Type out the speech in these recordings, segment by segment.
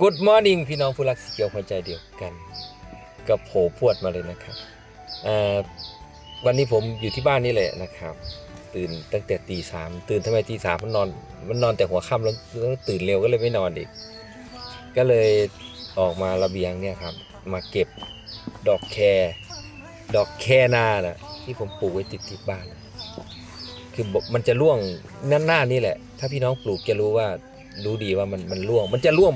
Good morning พี่น้องผู้รักสีเขียวหัวใจเดียวกันกับโผพวดมาเลยนะครับวันนี้ผมอยู่ที่บ้านนี่แหละนะครับ ตื่นตั้งแต่ตีสามตื่นทำไมตีสามมันนอนมันนอนแต่หัวค่ำแล้วตื่นเร็วก็เลยไม่นอนอีก ก็เลยออกมาระเบียงเนี่ยครับ มาเก็บดอกแครดอกแคนานะที่ผมปลูกไว้ติดติดบ้าน คือมันจะร่วงนั่นหน้านี่แหละ ถ้าพี่น้องปลูกจะรู้ว่ารู้ดีว่ามันมันร่วง มันจะร่วง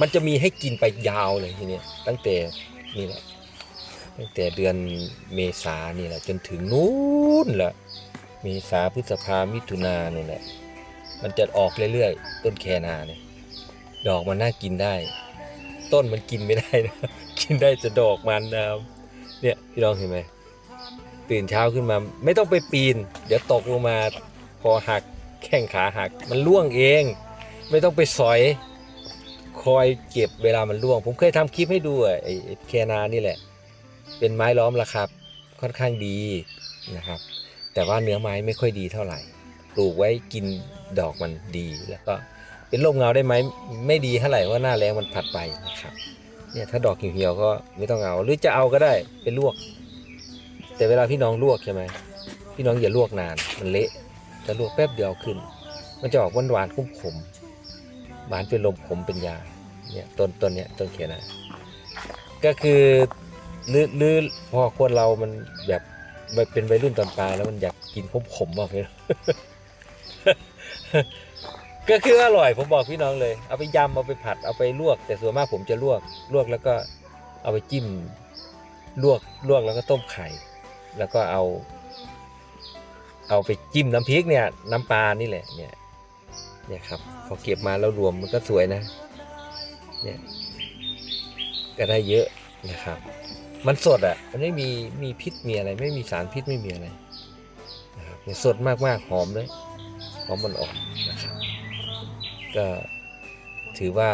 มันจะมีให้กินไปยาวเลยทีเนี้ยตั้งแต่นี่แหละตั้งแต่เดือนเมษานี่แหละ จนถึงนู้นแหละเมษาพฤษภามิถุนานี่แหละ มันจะออกเรื่อยๆ ต้นแคนาเนี่ยดอกมันน่ากินได้ ต้นมันกินไม่ได้นะกินได้แต่ดอกมันนะครับเนี่ยพี่น้องเห็นไหมตื่นเช้าขึ้นมา ไม่ต้องไปปีน เดี๋ยวตกลงมาคอหักแข้งขาหัก มันล่วงเอง ไม่ต้องไปสอย คอยเก็บเวลามันร่วง ผมเคยทำคลิปให้ดูไอ้แคนานี่แหละ เป็นไม้ล้อมราคาค่อนข้างดีนะครับ แต่ว่าเนื้อไม้ไม่ค่อยดีเท่าไหร่ ปลูกไว้กินดอกมันดีแล้วก็เป็นร่มเงาได้ไหมไม่ดีเท่าไหร่เพราะหน้าแรงมันผัดไปนะครับเนี่ยถ้าดอกเหี่ยวๆก็ไม่ต้องเอา หรือจะเอาก็ได้ไปลวก แต่เวลาพี่น้องลวกใช่ไหมพี่น้องอย่าลวกนาน มันเละจะลวกแป๊บเดียวขึ้น มันจะออกหวานๆขมๆ หวานเป็นลมขมเป็นยาเนี่ยต้นต้นเนี้ยต้นเขียนนะก็คือหรือหรือพอคนเรามันแบบเป็นวัยรุ่นตอนปลายแล้วมันอยากกินขมๆมากเลยก็คืออร่อยผมบอกพี่น้องเลย เอาไปยำเอาไปผัดเอาไปลวก แต่ส่วนมากผมจะลวกลวกแล้วก็เอาไปจิ้มลวกลวกแล้วก็ต้มไข่ แล้วก็เอา เอาไปจิ้มน้ำพริกเนี่ย น้ำปลานี่แหละเนี่ย เนี่ยครับพอเก็บมาแล้วรวมมันก็สวยนะเนี่ยก็ได้เยอะนะครับ มันสดอะมันไม่มีมีพิษมีอะไร ไม่มีสารพิษไม่มีอะไรนะครับเนี่ยสดมากๆหอมเลยหอมมันออกนะครับ ก็ถือว่า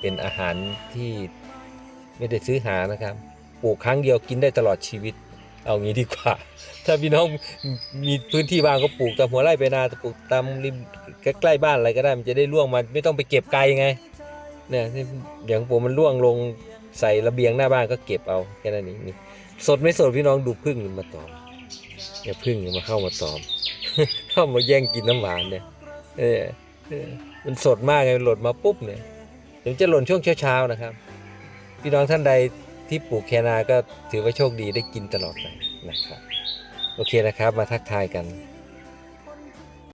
เป็นอาหารที่ไม่ได้ซื้อหานะครับ ปลูกครั้งเดียวกินได้ตลอดชีวิต เอางี้ดีกว่า ถ้าพี่น้องมีพื้นที่ว่างก็ปลูกตามหัวไร่ไปนาปลูกตามริมใกล้ๆบ้านอะไรก็ได้มันจะได้ร่วงมาไม่ต้องไปเก็บไกลไงเนี่ยอย่างผมมันร่วงลงใส่ระเบียงหน้าบ้านก็เก็บเอาแค่นั้นเองนี่สดไม่สดพี่น้องดูพึ่งมันมาตอมเนี่ยพึ่งมันมาเข้ามาตอม เข้ามาแย่งกินน้ำหวานเนี่ยเออมันสดมากไงหล่นมาปุ๊บเนี่ยเดี๋ยวมันจะหล่นช่วงเช้าๆนะครับ พี่น้องท่านใด ที่ปลูกแคนาก็ถือว่าโชคดีได้กินตลอดไปนะครับ โอเคนะครับ มาทักทายกัน